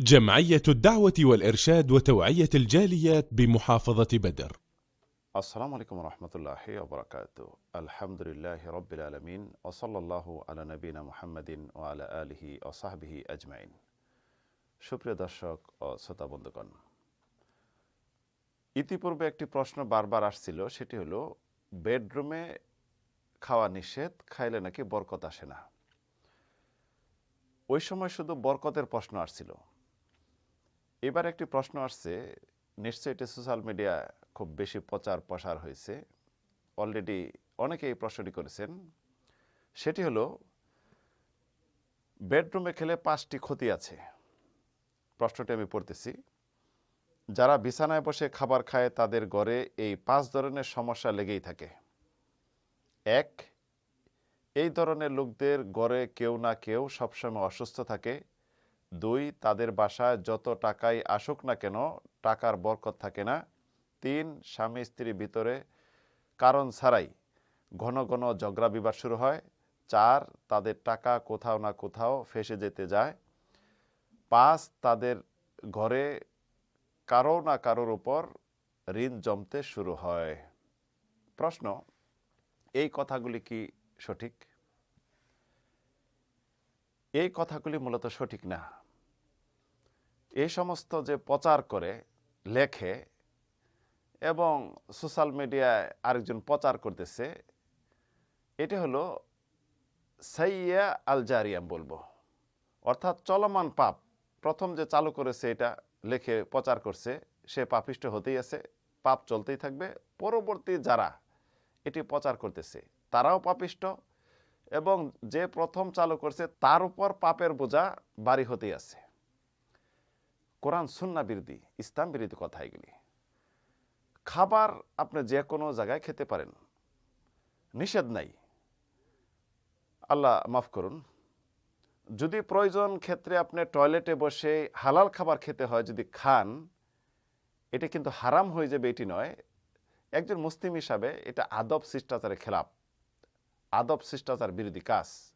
جمعية الدعوة والإرشاد وتوعية الجاليات بمحافظة بدر আসসালামু আলাইকুম রহমতুল্লাহি ওবরাকাত আলহামদুলিল্লাহ রব্বিল আলমিন ওসল্লাহ আলা নবীনা মুহাম্মদিন ও আলা আলহি ও সাহবিহি আজমাইন সুপ্রিয় দর্শক ও শ্রোতা বন্ধুগণ ইতিপূর্বে একটি প্রশ্ন বারবার আসছিল সেটি হলো বেডরুমে খাওয়া নিষেধ খাইলে নাকি বরকত আসে না ওই সময় শুধু বরকতের প্রশ্ন আসছিল এবার একটি প্রশ্ন আসছে, নিশ্চয়ই এটি সোশ্যাল মিডিয়া খুব বেশি প্রচার প্রসার হয়েছে। অলরেডি অনেকে এই প্রশ্নটি করেছেন। সেটি হলো বেডরুমে খেলে পাঁচটি ক্ষতি আছে। প্রশ্নটি আমি পড়তেছি। যারা বিছানায় বসে খাবার খায়, তাদের গড়ে এই পাঁচ ধরনের সমস্যা লেগেই থাকে। এক, এই ধরনের লোকদের গড়ে কেউ না কেউ সবসময় অসুস্থ থাকে। দুই, তাদের বাসায় যত টাকাই আসুক না কেন, টাকার বরকত থাকে না। তিন, স্বামী স্ত্রীর ভিতরে কারণ ছাড়াই ঘন ঘন ঝগড়া বিবাদ শুরু হয়। চার, তাদের টাকা কোথাও না কোথাও ফেসে যেতে যায়। পাঁচ, তাদের ঘরে কারও না কারোর উপর ঋণ জমতে শুরু হয়। প্রশ্ন, এই কথাগুলি কি সঠিক? এই কথাগুলি মূলত সঠিক না। এই সমস্ত যে প্রচার করে, লেখে এবং সোশ্যাল মিডিয়ায় আরেকজন প্রচার করতেছে, এটা হলো সাইয়া আল জারিয়াম বলব। অর্থাৎ চলমান পাপ, প্রথম যে চালু করেছে এটা লেখে প্রচার করছে, সে পাপিষ্ট হতেই আছে, পাপ চলতেই থাকবে। পরবর্তী যারা এটি প্রচার করতেছে, তারাও পাপিষ্ট এবং যে প্রথম চালু করছে তার উপর পাপের বোঝা বাড়ি হতেই আছে। কোরআন সুন্না বিরোধী, ইসলাম বিরোধী কথা এগুলি। খাবার আপনি যে কোনো জায়গায় খেতে পারেন। নিষেধ নাই। আল্লাহ মাফ করুন। যদি প্রয়োজন ক্ষেত্রে আপনি টয়লেটে বসে হালাল খাবার খেতে হয় যদি খান, এটা কিন্তু হারাম হয়ে যাবে, এটি নয়। একজন মুসলিম হিসাবে এটা আদব, শিষ্টাচারের খেলাপ। আদব, শিষ্টাচার বিরোধী কাজ।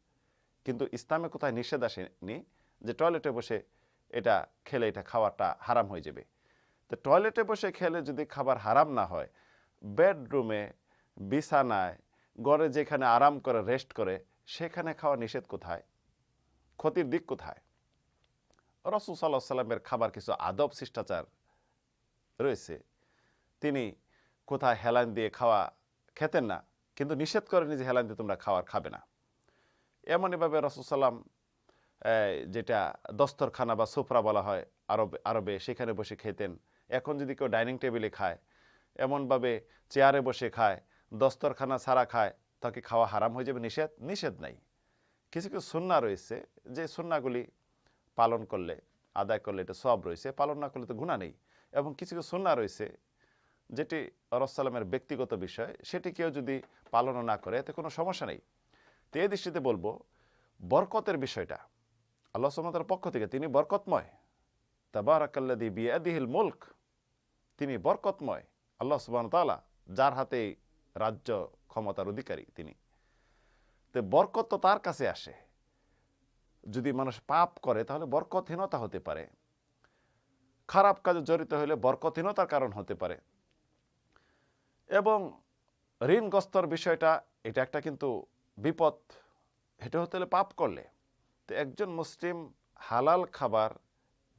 কিন্তু ইসলামে কোথায় নিষেধ আসেনি যে টয়লেটে বসে এটা খেলে এটা খাওয়াটা হারাম হয়ে যাবে। তো টয়লেটে বসে খেলে যদি খাবার হারাম না হয়, বেডরুমে, বিছানায় গড়ে যেখানে আরাম করে, রেস্ট করে, সেখানে খাওয়া নিষেধ কোথায়? ক্ষতির দিক কোথায়? রসুল সাল্লাহ সাল্লামের খাবার কিছু আদব, শিষ্টাচার রয়েছে। তিনি কোথায় হেলান দিয়ে খাওয়া খেতেন না, কিন্তু নিষেধ করেনি যে হেলান দিয়ে তোমরা খাওয়ার খাবে না। এমনইভাবে রসুল সাল্লাম যেটা দস্তরখানা বা সোফরা বলা হয় আরব, আরবে, সেখানে বসে খেতেন। এখন যদি কেউ ডাইনিং টেবিলে খায়, এমনভাবে চেয়ারে বসে খায়, দস্তরখানা ছাড়া খায়, তাকে খাওয়া হারাম হয়ে যাবে, নিষেধ নিষেধ নাই। কিছু কিছু সুন্না রয়েছে যে সুন্নাগুলি পালন করলে, আদায় করলে এটা সব রয়েছে, পালন না করলে তো গুণা নেই। এবং কিছু কিছু সুন্না রয়েছে যেটি রসালামের ব্যক্তিগত বিষয়, সেটি কেউ যদি পালন না করে, এতে কোনো সমস্যা নেই। তো এই দৃষ্টিতে বলব, বরকতের বিষয়টা আল্লাহ সুমতার পক্ষ থেকে তিনি বরকতময়। তাবারাকাল্লাদি বিয়াদিহিল মুল্ক, তিনি বরকতময়। আল্লাহ সুবান তালা যার হাতে রাজ্য ক্ষমতার অধিকারী তিনি। তো বরকত তো তার কাছে আসে। যদি মানুষ পাপ করে তাহলে বরকতহীনতা হতে পারে। খারাপ কাজে জড়িত হলে বরকতহীনতার কারণ হতে পারে। এবং ঋণগ্রস্তর বিষয়টা, এটা একটা কিন্তু বিপদ। এটা হতে হলে পাপ করলে। তো একজন মুসলিম হালাল খাবার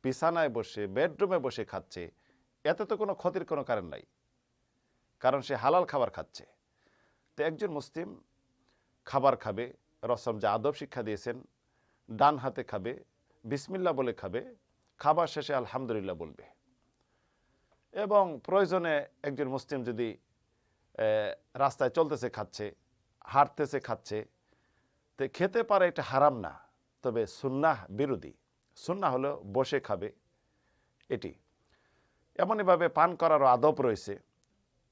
বিছানায় বসে, বেডরুমে বসে খাচ্ছে, এতে তো কোনো ক্ষতির কোনো কারণ নাই, কারণ সে হালাল খাবার খাচ্ছে। তো একজন মুসলিম খাবার খাবে, রসম যে আদব শিক্ষা দিয়েছেন, ডান হাতে খাবে বিসমিল্লা বলে খাবে, খাবার শেষে আলহামদুলিল্লাহ বলবে। এবং প্রয়োজনে একজন মুসলিম যদি রাস্তায় চলতেছে, খাচ্ছে, হাঁটতেছে, খাচ্ছে, তো খেতে পারে এটা হারাম না। তবে সুন্নাহ বিরোধী। সুন্না হলো বসে খাবে এটি। এমনইভাবে পান করারও আদব রয়েছে।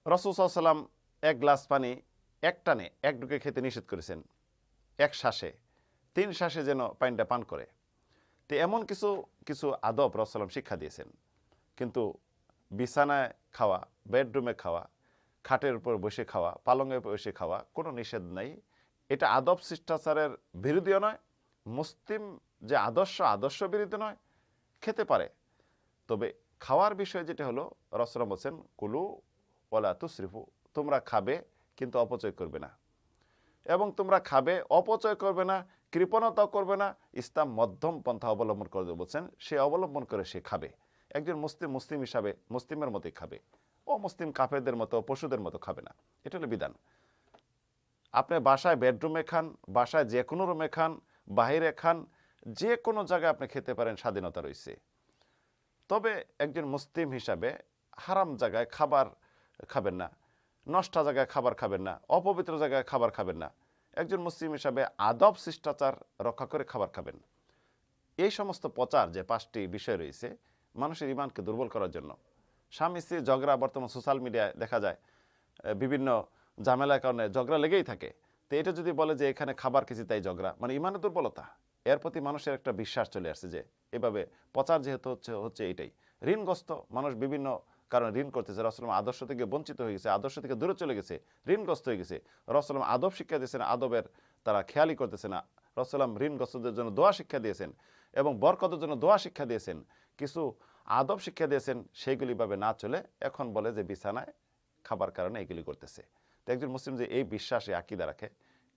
রসুসাল্লাম এক গ্লাস পানি এক টানে এক ডুকে খেতে নিষেধ করেছেন। এক শ্বাসে, তিন শ্বাসে যেন পানিটা পান করে। তো এমন কিছু কিছু আদব রসালাম শিক্ষা দিয়েছেন। কিন্তু বিছানায় খাওয়া, বেডরুমে খাওয়া, খাটের উপর বসে খাওয়া পালঙে বসে খাওয়া কোনো নিষেধ নাই। এটা আদব শিষ্টাচারের বিরোধীও নয় মুসলিম যে আদর্শ আদর্শ বিরোধী নয়, খেতে পারে। তবে খাওয়ার বিষয় যেটা হলো রসলাম বলছেন, কুলু ওলা তুসরিফু তোমরা খাবে কিন্তু অপচয় করবে না। এবং তোমরা খাবে, অপচয় করবে না কৃপণতা করবে না, ইসলাম মধ্যম পন্থা অবলম্বন করে বলছেন, সে অবলম্বন করে সে খাবে। একজন মুসলিম মুসলিম হিসাবে মুসলিমের মতোই খাবে। ও মুসলিম কাফেরদের মতো, পশুদের মতো খাবে না। এটা হলো বিধান। আপনি বাসায় বেডরুমে খান, বাসায় যে কোনো রুমে খান বাহিরে খান যে কোনো জায়গায় আপনি খেতে পারেন স্বাধীনতা রয়েছে। তবে একজন মুসলিম হিসাবে হারাম জায়গায় খাবার খাবেন না, নষ্টা জায়গায় খাবার খাবেন না, অপবিত্র জায়গায় খাবার খাবেন না, একজন মুসলিম হিসাবে আদব, শিষ্টাচার রক্ষা করে খাবার খাবেন। এই সমস্ত প্রচার যে পাঁচটি বিষয় রয়েছে, মানুষের ইমানকে দুর্বল করার জন্য। স্বামী স্ত্রী ঝগড়া বর্তমান সোশ্যাল মিডিয়ায় দেখা যায় বিভিন্ন ঝামেলার কারণে ঝগড়া লেগেই থাকে। তো এটা যদি বলে যে এখানে খাবার কিছু তাই ঝগড়া মানে ইমানের দুর্বলতা, এর প্রতি মানুষের একটা বিশ্বাস চলে আসছে যে এভাবে প্রচার যেহেতু হচ্ছে হচ্ছে এটাই। ঋণগ্রস্ত মানুষ বিভিন্ন কারণে ঋণ করতেছে। রসলাম আদর্শ থেকে বঞ্চিত হয়ে গেছে, আদর্শ থেকে দূরে চলে গেছে, ঋণগ্রস্ত হয়ে গেছে। রসলাম আদব শিক্ষা দিয়েছেন, আদবের তারা খেয়ালই করতেছে না। রসলাম ঋণগ্রস্তদের জন্য দোয়া শিক্ষা দিয়েছেন এবং বরকতের জন্য দোয়া শিক্ষা দিয়েছেন। কিছু আদব শিক্ষা দিয়েছেন, সেইগুলি ভাবে না চলে, এখন বলে যে বিছানায় খাবার কারণে এগুলি করতেছে। তো একজন মুসলিম যে এই বিশ্বাসে আকিদা রাখে,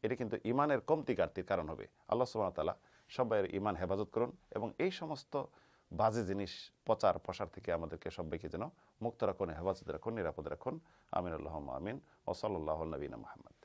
এটা কিন্তু ইমানের কমতি কার্তির কারণ হবে। আল্লাহ সুবাহ তালা তাআলা সবাইয়ের ইমান হেফাজত করুন এবং এই সমস্ত বাজে জিনিস প্রচার প্রসার থেকে আমাদেরকে সবাইকে যেন মুক্ত রাখুন, হেফাজত রাখুন, নিরাপদ রাখুন। আমিন আল্লাহ আমিন। ও সাল্লাহ নবীন মোহাম্মদ।